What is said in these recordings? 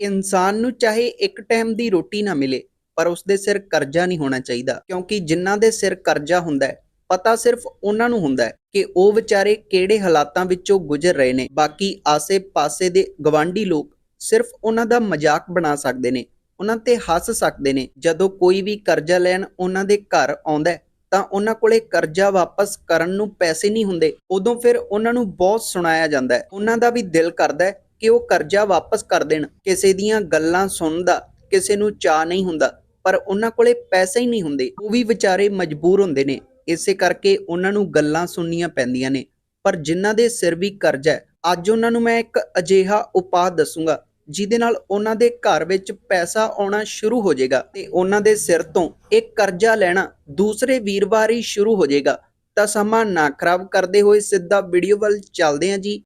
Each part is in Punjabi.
ਇਨਸਾਨ ਨੂੰ ਚਾਹੇ ਇੱਕ ਟਾਈਮ ਦੀ ਰੋਟੀ ਨਾ ਮਿਲੇ, ਪਰ ਉਸ ਦੇ ਸਿਰ ਕਰਜ਼ਾ ਨਹੀਂ ਹੋਣਾ ਚਾਹੀਦਾ। ਕਿਉਂਕਿ ਜਿਨ੍ਹਾਂ ਦੇ ਸਿਰ ਕਰਜ਼ਾ ਹੁੰਦਾ ਹੈ, ਪਤਾ ਸਿਰਫ ਉਹਨਾਂ ਨੂੰ ਹੁੰਦਾ ਹੈ ਕਿ ਉਹ ਵਿਚਾਰੇ ਕਿਹੜੇ ਹਾਲਾਤਾਂ ਵਿੱਚੋਂ ਗੁਜ਼ਰ ਰਹੇ ਨੇ। ਬਾਕੀ ਆਸੇ-ਪਾਸੇ ਦੇ ਗਵਾਂਢੀ ਲੋਕ ਸਿਰਫ ਉਹਨਾਂ ਦਾ ਮਜ਼ਾਕ ਬਣਾ ਸਕਦੇ ਨੇ, ਉਹਨਾਂ ਤੇ ਹੱਸ ਸਕਦੇ ਨੇ। ਜਦੋਂ ਕੋਈ ਵੀ ਕਰਜ਼ਾ ਲੈਣ ਉਹਨਾਂ ਦੇ ਘਰ ਆਉਂਦਾ ਤਾਂ ਉਹਨਾਂ ਕੋਲੇ ਕਰਜ਼ਾ ਵਾਪਸ ਕਰਨ ਨੂੰ ਪੈਸੇ ਨਹੀਂ ਹੁੰਦੇ। ਉਦੋਂ ਫਿਰ ਉਹਨਾਂ ਨੂੰ ਬਹੁਤ ਸੁਣਾਇਆ ਜਾਂਦਾ ਹੈ। ਉਹਨਾਂ ਦਾ ਵੀ ਦਿਲ ਕਰਦਾ ਹੈ ਕਿ ਉਹ ਕਰਜ਼ਾ ਵਾਪਸ ਕਰ ਦੇਣ। ਕਿਸੇ ਦੀਆਂ ਗੱਲਾਂ ਸੁਣਨ ਦਾ ਕਿਸੇ ਨੂੰ ਚਾਹ ਨਹੀਂ ਹੁੰਦਾ, ਪਰ ਉਹਨਾਂ ਕੋਲੇ ਪੈਸੇ ਹੀ ਨਹੀਂ ਹੁੰਦੇ। ਉਹ ਵੀ ਵਿਚਾਰੇ ਮਜਬੂਰ ਹੁੰਦੇ ਨੇ। ਇਸੇ ਕਰਕੇ ਉਹਨਾਂ ਨੂੰ ਗੱਲਾਂ ਸੁਣਨੀਆਂ ਪੈਂਦੀਆਂ ਨੇ। ਪਰ ਜਿਨ੍ਹਾਂ ਦੇ ਸਿਰ ਵੀ ਕਰਜ਼ਾ ਹੈ, ਅੱਜ ਉਹਨਾਂ ਨੂੰ ਮੈਂ ਇੱਕ ਅਜਿਹਾ ਉਪਾਅ ਦੱਸੂਗਾ, ਜਿਹਦੇ ਨਾਲ ਉਹਨਾਂ ਦੇ ਘਰ ਵਿੱਚ ਪੈਸਾ ਆਉਣਾ ਸ਼ੁਰੂ ਹੋ ਜਾਏਗਾ ਤੇ ਉਹਨਾਂ ਦੇ ਸਿਰ ਤੋਂ ਇਹ ਕਰਜ਼ਾ ਲੈਣਾ ਦੂਸਰੇ ਵੀਰਵਾਰ ਹੀ ਸ਼ੁਰੂ ਹੋ ਜਾਏਗਾ। ਤਾਂ ਸਮਾਂ ਨਾ ਖਰਾਬ ਕਰਦੇ ਹੋਏ ਸਿੱਧਾ ਵੀਡੀਓ ਵੱਲ ਚੱਲਦੇ ਹਾਂ ਜੀ।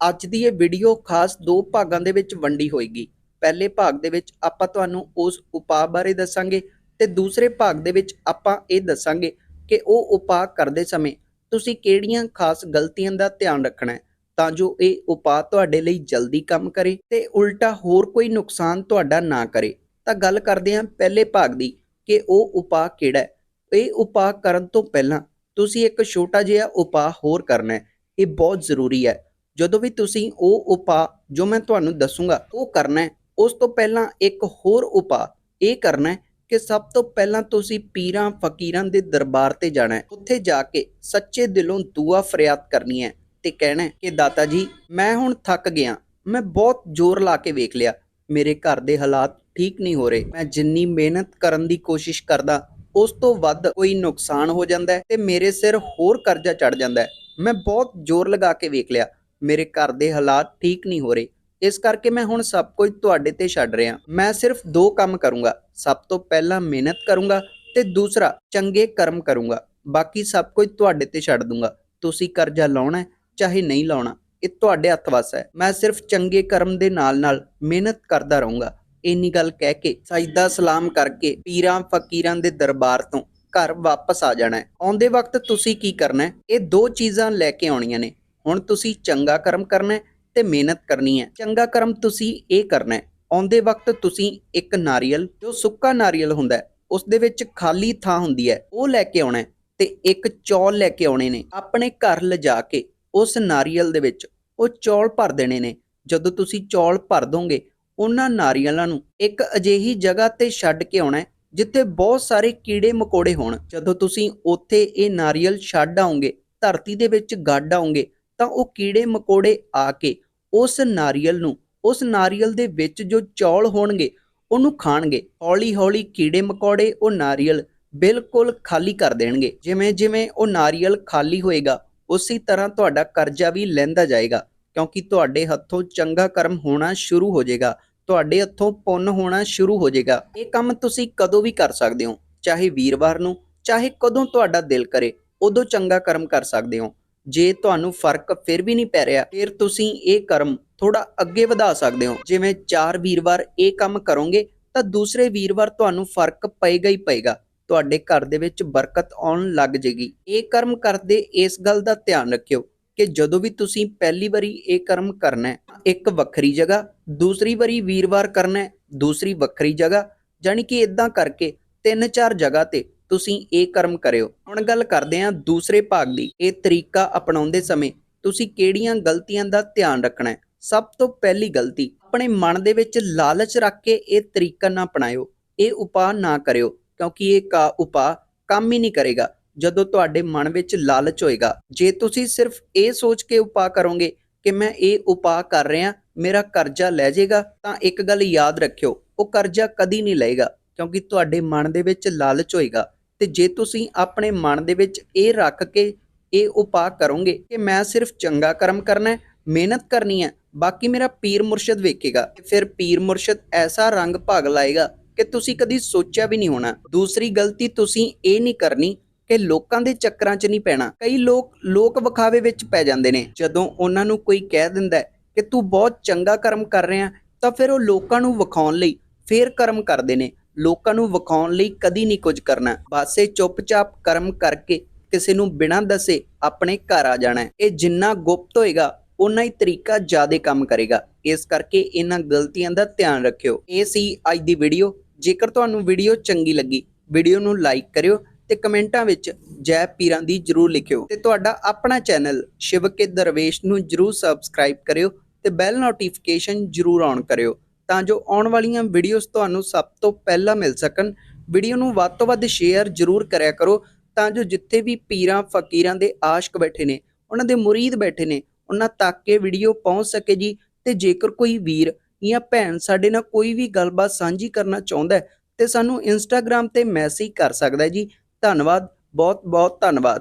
ਅੱਜ ਦੀ ਇਹ ਵੀਡੀਓ ਖਾਸ ਦੋ ਭਾਗਾਂ ਦੇ ਵਿੱਚ ਵੰਡੀ ਹੋਏਗੀ। ਪਹਿਲੇ ਭਾਗ ਦੇ ਵਿੱਚ ਆਪਾਂ ਤੁਹਾਨੂੰ ਉਸ ਉਪਾਅ ਬਾਰੇ ਦੱਸਾਂਗੇ ਤੇ ਦੂਸਰੇ ਭਾਗ ਦੇ ਵਿੱਚ ਆਪਾਂ ਇਹ ਦੱਸਾਂਗੇ ਕਿ ਉਹ ਉਪਾਅ ਕਰਦੇ ਸਮੇਂ ਤੁਸੀਂ ਕਿਹੜੀਆਂ ਖਾਸ ਗਲਤੀਆਂ ਦਾ ਧਿਆਨ ਰੱਖਣਾ ਹੈ, ਤਾਂ ਜੋ ਇਹ ਉਪਾਅ ਤੁਹਾਡੇ ਲਈ ਜਲਦੀ ਕੰਮ ਕਰੇ ਤੇ ਉਲਟਾ ਹੋਰ ਕੋਈ ਨੁਕਸਾਨ ਤੁਹਾਡਾ ਨਾ ਕਰੇ। ਤਾਂ ਗੱਲ ਕਰਦੇ ਹਾਂ ਪਹਿਲੇ ਭਾਗ ਦੀ ਕਿ ਉਹ ਉਪਾਅ ਕਿਹੜਾ ਹੈ। ਇਹ ਉਪਾਅ ਕਰਨ ਤੋਂ ਪਹਿਲਾਂ ਤੁਸੀਂ ਇੱਕ ਛੋਟਾ ਜਿਹਾ ਉਪਾਅ ਹੋਰ ਕਰਨਾ ਹੈ। ਇਹ ਬਹੁਤ ਜ਼ਰੂਰੀ ਹੈ। ਜਦੋਂ ਵੀ ਤੁਸੀਂ ਉਹ ਉਪਾਅ ਜੋ ਮੈਂ ਤੁਹਾਨੂੰ ਦੱਸੂਗਾ ਉਹ ਕਰਨਾ ਹੈ, ਉਸ ਤੋਂ ਪਹਿਲਾਂ ਇੱਕ ਹੋਰ ਉਪਾਅ ਇਹ ਕਰਨਾ ਹੈ ਕਿ ਸਭ ਤੋਂ ਪਹਿਲਾਂ ਤੁਸੀਂ ਪੀਰਾਂ ਫਕੀਰਾਂ ਦੇ ਦਰਬਾਰ ਤੇ ਜਾਣਾ ਹੈ। ਉੱਥੇ ਜਾ ਕੇ ਸੱਚੇ ਦਿਲੋਂ ਦੁਆ ਫਰਿਆਦ ਕਰਨੀ ਹੈ ਤੇ ਕਹਿਣਾ ਹੈ ਕਿ ਦਾਤਾ ਜੀ, ਮੈਂ ਹੁਣ ਥੱਕ ਗਿਆ, ਮੈਂ ਬਹੁਤ ਜ਼ੋਰ ਲਾ ਕੇ ਵੇਖ ਲਿਆ, ਮੇਰੇ ਘਰ ਦੇ ਹਾਲਾਤ ਠੀਕ ਨਹੀਂ ਹੋ ਰਹੇ, ਮੈਂ ਜਿੰਨੀ ਮਿਹਨਤ ਕਰਨ ਦੀ ਕੋਸ਼ਿਸ਼ ਕਰਦਾ, ਉਸ ਤੋਂ ਵੱਧ ਕੋਈ ਨੁਕਸਾਨ ਹੋ ਜਾਂਦਾ ਤੇ ਮੇਰੇ ਸਿਰ ਹੋਰ ਕਰਜ਼ਾ ਚੜ ਜਾਂਦਾ ਮੈਂ ਬਹੁਤ ਜ਼ੋਰ ਲਗਾ ਕੇ ਵੇਖ ਲਿਆ ਮੇਰੇ ਘਰ ਦੇ ਹਾਲਾਤ ਠੀਕ ਨਹੀਂ ਹੋ ਰਹੇ। ਇਸ ਕਰਕੇ ਮੈਂ ਹੁਣ ਸਭ ਕੁਝ ਤੁਹਾਡੇ ਤੇ ਛੱਡ ਰਿਹਾ। ਮੈਂ ਸਿਰਫ ਦੋ ਕੰਮ ਕਰੂੰਗਾ। ਸਭ ਤੋਂ ਪਹਿਲਾਂ ਮਿਹਨਤ ਕਰੂੰਗਾ ਤੇ ਦੂਸਰਾ ਚੰਗੇ ਕਰਮ ਕਰੂੰਗਾ। ਬਾਕੀ ਸਭ ਕੁਝ ਤੁਹਾਡੇ ਤੇ ਛੱਡ ਦੂੰਗਾ। ਤੁਸੀਂ ਕਰਜ਼ਾ ਲਾਉਣਾ ਚਾਹੇ ਨਹੀਂ ਲਾਉਣਾ, ਇਹ ਤੁਹਾਡੇ ਹੱਥ ਵਸ ਹੈ। ਮੈਂ ਸਿਰਫ ਚੰਗੇ ਕਰਮ ਦੇ ਨਾਲ-ਨਾਲ ਮਿਹਨਤ ਕਰਦਾ ਰਹੂੰਗਾ। ਇੰਨੀ ਗੱਲ ਕਹਿ ਕੇ ਸਾਈਦਾ ਸਲਾਮ ਕਰਕੇ ਪੀਰਾਂ ਫਕੀਰਾਂ ਦੇ ਦਰਬਾਰ ਤੋਂ ਘਰ ਵਾਪਸ ਆ ਜਾਣਾ ਹੈ। ਆਉਂਦੇ ਵਕਤ ਤੁਸੀਂ ਕੀ ਕਰਨਾ ਹੈ? ਇਹ ਦੋ ਚੀਜ਼ਾਂ ਲੈ ਕੇ ਆਉਣੀਆਂ ਨੇ। ਹੁਣ ਤੁਸੀਂ ਚੰਗਾ ਕਰਮ ਕਰਨਾ ਹੈ ਤੇ ਮਿਹਨਤ ਕਰਨੀ ਹੈ। ਚੰਗਾ ਕਰਮ ਤੁਸੀਂ ਇਹ ਕਰਨਾ ਹੈ, ਆਉਂਦੇ ਵਕਤ ਤੁਸੀਂ ਇੱਕ ਨਾਰੀਅਲ, ਜੋ ਸੁੱਕਾ ਨਾਰੀਅਲ ਹੁੰਦਾ ਹੈ ਉਸ ਦੇ ਵਿੱਚ ਖਾਲੀ ਥਾਂ ਹੁੰਦੀ ਹੈ, ਉਹ ਲੈ ਕੇ ਆਉਣਾ ਤੇ ਇੱਕ ਚੌਲ ਲੈ ਕੇ ਆਉਣੇ ਨੇ। ਆਪਣੇ ਘਰ ਲਿਜਾ ਕੇ ਉਸ ਨਾਰੀਅਲ ਦੇ ਵਿੱਚ ਉਹ ਚੌਲ ਭਰ ਦੇਣੇ ਨੇ। ਜਦੋਂ ਤੁਸੀਂ ਚੌਲ ਭਰ ਦੋਗੇ, ਉਹਨਾਂ ਨਾਰੀਅਲਾਂ ਨੂੰ ਇੱਕ ਅਜਿਹੀ ਜਗ੍ਹਾ ਤੇ ਛੱਡ ਕੇ ਆਉਣਾ ਜਿੱਥੇ ਬਹੁਤ ਸਾਰੇ ਕੀੜੇ ਮਕੌੜੇ ਹੋਣ। ਜਦੋਂ ਤੁਸੀਂ ਉੱਥੇ ਇਹ ਨਾਰੀਅਲ ਛੱਡ ਆਉਂਗੇ, ਧਰਤੀ ਦੇ ਵਿੱਚ ਗੱਡ ਆਉਂਗੇ ਤਾਂ ਉਹ ਕੀੜੇ ਮਕੌੜੇ ਆ ਕੇ ਉਸ ਨਾਰੀਅਲ ਨੂੰ, ਉਸ ਨਾਰੀਅਲ ਦੇ ਵਿੱਚ ਜੋ ਚੌਲ ਹੋਣਗੇ, ਉਹਨੂੰ ਖਾਣਗੇ। ਹੌਲੀ ਹੌਲੀ ਕੀੜੇ ਮਕੌੜੇ, ਉਹ ਨਾਰੀਅਲ ਬਿਲਕੁਲ ਖਾਲੀ ਕਰ ਦੇਣਗੇ। ਜਿਵੇਂ ਜਿਵੇਂ ਉਹ ਨਾਰੀਅਲ ਖਾਲੀ ਹੋਏਗਾ, ਉਸੇ ਤਰ੍ਹਾਂ ਤੁਹਾਡਾ ਕਰਜ਼ਾ ਵੀ ਲੈਂਦਾ ਜਾਏਗਾ, ਕਿਉਂਕਿ ਤੁਹਾਡੇ ਹੱਥੋਂ ਚੰਗਾ ਕਰਮ ਹੋਣਾ ਸ਼ੁਰੂ ਹੋ ਜਾਏਗਾ, ਤੁਹਾਡੇ ਹੱਥੋਂ ਪੁੰਨ ਹੋਣਾ ਸ਼ੁਰੂ ਹੋ ਜਾਏਗਾ। ਇਹ ਕੰਮ ਤੁਸੀਂ ਕਦੋਂ ਵੀ ਕਰ ਸਕਦੇ ਹੋ, ਚਾਹੇ ਵੀਰਵਾਰ ਨੂੰ, ਚਾਹੇ ਕਦੋਂ ਤੁਹਾਡਾ ਦਿਲ ਕਰੇ, ਉਦੋਂ ਚੰਗਾ ਕਰਮ ਕਰ ਸਕਦੇ ਹੋ। ਜੇ ਤੁਹਾਨੂੰ ਫ਼ਰਕ ਫਿਰ ਵੀ ਨਹੀਂ ਪੈ ਰਿਹਾ, ਫਿਰ ਤੁਸੀਂ ਇਹ ਕਰਮ ਥੋੜਾ ਅੱਗੇ ਵਧਾ ਸਕਦੇ ਹੋ। ਜਿਵੇਂ ਚਾਰ ਵੀਰਵਾਰ ਇਹ ਕੰਮ ਕਰੋਗੇ, ਤਾਂ ਦੂਸਰੇ ਵੀਰਵਾਰ ਤੁਹਾਨੂੰ ਫ਼ਰਕ ਪਏਗਾ ਹੀ ਪਏਗਾ। ਤੁਹਾਡੇ ਘਰ ਦੇ ਵਿੱਚ ਬਰਕਤ ਆਉਣ ਲੱਗ ਜੇਗੀ। ਇਹ ਕਰਮ ਕਰਦੇ ਇਸ ਗੱਲ ਦਾ ਧਿਆਨ ਰੱਖਿਓ ਕਿ ਜਦੋਂ ਵੀ ਤੁਸੀਂ ਪਹਿਲੀ ਵਾਰੀ ਇਹ ਕਰਮ ਕਰਨਾ ਹੈ, ਇੱਕ ਵੱਖਰੀ ਜਗ੍ਹਾ, ਦੂਸਰੀ ਵਾਰੀ ਵੀਰਵਾਰ ਕਰਨਾ ਹੈ, ਦੂਸਰੀ ਵੱਖਰੀ ਜਗ੍ਹਾ ਜਾਨੀ ਕਿ ਇਦਾਂ ਕਰਕੇ ਤਿੰਨ ਚਾਰ ਜਗ੍ਹਾ ਤੇ ਤੁਸੀਂ ਇਹ ਕਰਮ ਕਰਿਓ। ਹੁਣ ਗੱਲ ਕਰਦੇ ਹਾਂ ਦੂਸਰੇ ਭਾਗ ਦੀ। ਇਹ ਤਰੀਕਾ ਅਪਣਾਉਂਦੇ ਸਮੇਂ ਤੁਸੀਂ ਕਿਹੜੀਆਂ ਗਲਤੀਆਂ ਦਾ ਧਿਆਨ ਰੱਖਣਾ ਹੈ? ਸਭ ਤੋਂ ਪਹਿਲੀ ਗਲਤੀ, ਆਪਣੇ ਮਨ ਦੇ ਵਿੱਚ ਲਾਲਚ ਰੱਖ ਕੇ ਇਹ ਤਰੀਕਾ ਨਾ ਅਪਣਾਇਓ। ਇਹ ਉਪਾਅ ਨਾ ਕਰਿਓ, ਕਿਉਂਕਿ ਇਹ ਕਾ ਉਪਾਅ ਕੰਮ ਹੀ ਨਹੀਂ ਕਰੇਗਾ, ਜਦੋਂ ਤੁਹਾਡੇ ਮਨ ਵਿੱਚ ਲਾਲਚ ਹੋਏਗਾ। ਜੇ ਤੁਸੀਂ ਸਿਰਫ ਇਹ ਸੋਚ ਕੇ ਉਪਾਅ ਕਰੋਗੇ ਕਿ ਮੈਂ ਇਹ ਉਪਾਅ ਕਰ ਰਿਹਾ, ਮੇਰਾ ਕਰਜ਼ਾ ਲੈ ਜਾਏਗਾ, ਤਾਂ ਇੱਕ ਗੱਲ ਯਾਦ ਰੱਖਿਓ, ਉਹ ਕਰਜ਼ਾ ਕਦੀ ਨਹੀਂ ਲਏਗਾ, ਕਿਉਂਕਿ ਤੁਹਾਡੇ ਮਨ ਦੇ ਵਿੱਚ ਲਾਲਚ ਹੋਏਗਾ। ਤੇ ਜੇ ਤੁਸੀਂ ਆਪਣੇ ਮਨ ਦੇ ਵਿੱਚ ਇਹ ਰੱਖ ਕੇ ਇਹ ਉਪਾਅ ਕਰੋਗੇ ਕਿ ਮੈਂ ਸਿਰਫ ਚੰਗਾ ਕਰਮ ਕਰਨਾ ਹੈ, ਮਿਹਨਤ ਕਰਨੀ ਹੈ, ਬਾਕੀ ਮੇਰਾ ਪੀਰ ਮੁਰਸ਼ਿਦ ਵੇਖੇਗਾ। ਫਿਰ ਪੀਰ ਮੁਰਸ਼ਿਦ ਐਸਾ ਰੰਗ ਭਾਗ ਲਾਏਗਾ ਕਿ ਤੁਸੀਂ ਕਦੀ ਸੋਚਿਆ ਵੀ ਨਹੀਂ ਹੋਣਾ। ਦੂਸਰੀ ਗਲਤੀ ਤੁਸੀਂ ਇਹ ਨਹੀਂ ਕਰਨੀ ਕਿ ਲੋਕਾਂ ਦੇ ਚੱਕਰਾਂ 'ਚ ਨਹੀਂ ਪੈਣਾ। ਕਈ ਲੋਕ ਲੋਕ ਵਿਖਾਵੇ ਵਿੱਚ ਪੈ ਜਾਂਦੇ ਨੇ। ਜਦੋਂ ਉਹਨਾਂ ਨੂੰ ਕੋਈ ਕਹਿ ਦਿੰਦਾ ਕਿ ਤੂੰ ਬਹੁਤ ਚੰਗਾ ਕਰਮ ਕਰ ਰਿਹਾ, ਤਾਂ ਫਿਰ ਉਹ ਲੋਕਾਂ ਨੂੰ ਵਿਖਾਉਣ ਲਈ ਫੇਰ ਕਰਮ ਕਰਦੇ ਨੇ। ਲੋਕਾਂ ਨੂੰ ਵਿਖਾਉਣ ਲਈ ਕਦੀ ਨਹੀਂ ਕੁਝ ਕਰਨਾ। ਬਸ ਇਹ ਚੁੱਪਚਾਪ ਕਰਮ ਕਰਕੇ ਕਿਸੇ ਨੂੰ ਬਿਨਾਂ ਦੱਸੇ ਆਪਣੇ ਘਰ ਆ ਜਾਣਾ ਹੈ। ਇਹ ਜਿੰਨਾ ਗੁਪਤ ਹੋਏਗਾ ਉਨਾ ਹੀ ਤਰੀਕਾ ਜ਼ਿਆਦਾ ਕੰਮ ਕਰੇਗਾ। ਇਸ ਕਰਕੇ ਇਹਨਾਂ ਗਲਤੀਆਂ ਦਾ ਧਿਆਨ ਰੱਖਿਓ। ਇਹ ਸੀ ਅੱਜ ਦੀ ਵੀਡੀਓ। ਜੇਕਰ ਤੁਹਾਨੂੰ ਵੀਡੀਓ ਚੰਗੀ ਲੱਗੀ, ਵੀਡੀਓ ਨੂੰ ਲਾਈਕ ਕਰਿਓ ਤੇ ਕਮੈਂਟਾਂ ਵਿੱਚ ਜੈ ਪੀਰਾਂ ਦੀ ਜਰੂਰ ਲਿਖਿਓ। ਤੇ ਤੁਹਾਡਾ ਆਪਣਾ ਚੈਨਲ ਸ਼ਿਵ ਕੇ ਦਰਵੇਸ਼ ਨੂੰ ਜਰੂਰ ਸਬਸਕ੍ਰਾਈਬ ਕਰਿਓ ਤੇ ਬੈਲ ਨੋਟੀਫਿਕੇਸ਼ਨ ਜਰੂਰ ਔਨ ਕਰਿਓ। ਤਾਂ ਜੋ ਆਉਣ ਵਾਲੀਆਂ ਵੀਡੀਓਜ਼ ਤੁਹਾਨੂੰ ਸਭ ਤੋਂ ਪਹਿਲਾਂ ਮਿਲ ਸਕਣ। ਵੀਡੀਓ ਨੂੰ ਵੱਧ ਤੋਂ ਵੱਧ ਸ਼ੇਅਰ ਜਰੂਰ ਕਰਿਆ ਕਰੋ ਤਾਂ ਜੋ ਜਿੱਥੇ ਵੀ ਪੀਰਾਂ, ਫਕੀਰਾਂ ਦੇ ਆਸ਼ਕ ਬੈਠੇ ਨੇ, ਉਹਨਾਂ ਦੇ ਮੁਰੀਦ ਬੈਠੇ ਨੇ, ਉਹਨਾਂ ਤੱਕ ਇਹ ਵੀਡੀਓ ਪਹੁੰਚ ਸਕੇ ਜੀ। ਤੇ ਜੇਕਰ ਕੋਈ ਵੀਰ ਜਾਂ ਭੈਣ ਸਾਡੇ ਨਾਲ ਕੋਈ ਵੀ ਗੱਲਬਾਤ ਸਾਂਝੀ ਕਰਨਾ ਚਾਹੁੰਦਾ ਹੈ, ਤੇ ਸਾਨੂੰ ਇੰਸਟਾਗ੍ਰam ਤੇ ਮੈਸੇਜ ਕਰ ਸਕਦਾ ਹੈ ਜੀ। ਧੰਨਵਾਦ ਬਹੁਤ ਬਹੁਤ ਧੰਨਵਾਦ।